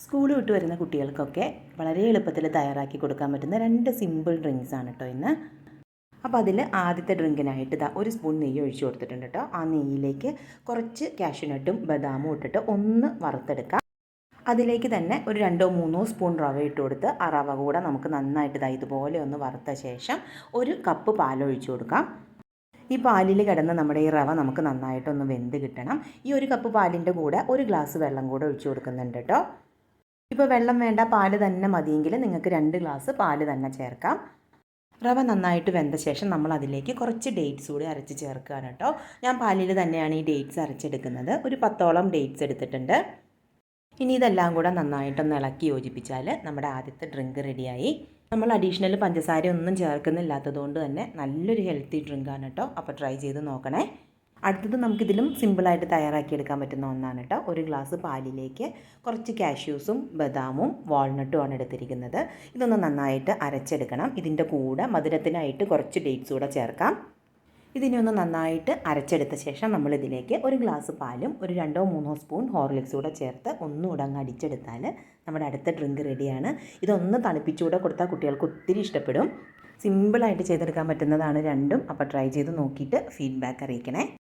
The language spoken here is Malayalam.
സ്കൂൾ വിട്ട് വരുന്ന കുട്ടികൾക്കൊക്കെ വളരെ എളുപ്പത്തിൽ തയ്യാറാക്കി കൊടുക്കാൻ പറ്റുന്ന രണ്ട് സിമ്പിൾ ഡ്രിങ്ക്സ് ആണ് കേട്ടോ ഇന്ന്. അപ്പോൾ അതിൽ ആദ്യത്തെ ഡ്രിങ്കിനായിട്ട് ഇതാ ഒരു സ്പൂൺ നെയ്യ് ഒഴിച്ചു കൊടുത്തിട്ടുണ്ട് കേട്ടോ ആ നെയ്യിലേക്ക് കുറച്ച് കാഷ്യൂനട്ടും ബദാമും ഇട്ടിട്ട് ഒന്ന് വറുത്തെടുക്കാം. അതിലേക്ക് തന്നെ ഒരു രണ്ടോ മൂന്നോ സ്പൂൺ റവ ഇട്ട് കൊടുത്ത് ആ റവ കൂടെ നമുക്ക് നന്നായിട്ട് ഇതാ ഇതുപോലെ ഒന്ന് വറുത്ത ശേഷം ഒരു കപ്പ് പാലൊഴിച്ചു കൊടുക്കാം. ഈ പാലിൽ കിടന്ന് നമ്മുടെ ഈ റവ നമുക്ക് നന്നായിട്ടൊന്ന് വെന്ത് കിട്ടണം. ഈ ഒരു കപ്പ് പാലിന്റെ കൂടെ ഒരു ഗ്ലാസ് വെള്ളം കൂടെ ഒഴിച്ചു കൊടുക്കുന്നുണ്ട് കേട്ടോ ഇപ്പോൾ വെള്ളം വേണ്ട പാൽ തന്നെ മതിയെങ്കിൽ നിങ്ങൾക്ക് രണ്ട് ഗ്ലാസ് പാൽ തന്നെ ചേർക്കാം. റവ നന്നായിട്ട് വെന്ത ശേഷം നമ്മൾ അതിലേക്ക് കുറച്ച് ഡേറ്റ്സ് കൂടി അരച്ച് ചേർക്കുകയാണ് കേട്ടോ. ഞാൻ പാലിൽ തന്നെയാണ് ഈ ഡേറ്റ്സ് അരച്ചെടുക്കുന്നത്. ഒരു പത്തോളം ഡേറ്റ്സ് എടുത്തിട്ടുണ്ട്. ഇനി ഇതെല്ലാം കൂടെ നന്നായിട്ടൊന്ന് ഇളക്കി യോജിപ്പിച്ചാൽ നമ്മുടെ ആദ്യത്തെ ഡ്രിങ്ക് റെഡിയായി നമ്മൾ അഡീഷണൽ പഞ്ചസാര ഒന്നും ചേർക്കുന്നില്ലാത്തതുകൊണ്ട് തന്നെ നല്ലൊരു ഹെൽത്തി ഡ്രിങ്കാണ് കേട്ടോ. അപ്പോൾ ട്രൈ ചെയ്ത് നോക്കണേ. അടുത്തത് നമുക്കിതിലും സിമ്പിളായിട്ട് തയ്യാറാക്കിയെടുക്കാൻ പറ്റുന്ന ഒന്നാണ് കേട്ടോ. ഒരു ഗ്ലാസ് പാലിലേക്ക് കുറച്ച് കാഷ്യൂസും ബദാമും വാൾനട്ടും ആണ് എടുത്തിരിക്കുന്നത്. ഇതൊന്ന് നന്നായിട്ട് അരച്ചെടുക്കണം. ഇതിന്റെ കൂടെ മധുരത്തിനായിട്ട് കുറച്ച് ഡേറ്റ്സ് കൂടെ ചേർക്കാം. ഇതിനെ ഒന്ന് നന്നായിട്ട് അരച്ചെടുത്ത ശേഷം നമ്മൾ ഇതിലേക്ക് ഒരു ഗ്ലാസ് പാലും ഒരു രണ്ടോ മൂന്നോ സ്പൂൺ ഹോർലിക്സ് കൂടെ ചേർത്ത് ഒന്നുകൂടെ അങ്ങ് അടിച്ചെടുത്താൽ നമ്മുടെ അടുത്ത ഡ്രിങ്ക് റെഡിയാണ് ഇതൊന്ന് തണുപ്പിച്ചുകൂടെ കൊടുത്താൽ കുട്ടികൾക്ക് ഒത്തിരി ഇഷ്ടപ്പെടും. സിമ്പിളായിട്ട് ചെയ്തെടുക്കാൻ പറ്റുന്നതാണ് രണ്ടും. അപ്പോൾ ട്രൈ ചെയ്ത് നോക്കിയിട്ട് ഫീഡ്ബാക്ക് അറിയിക്കണേ.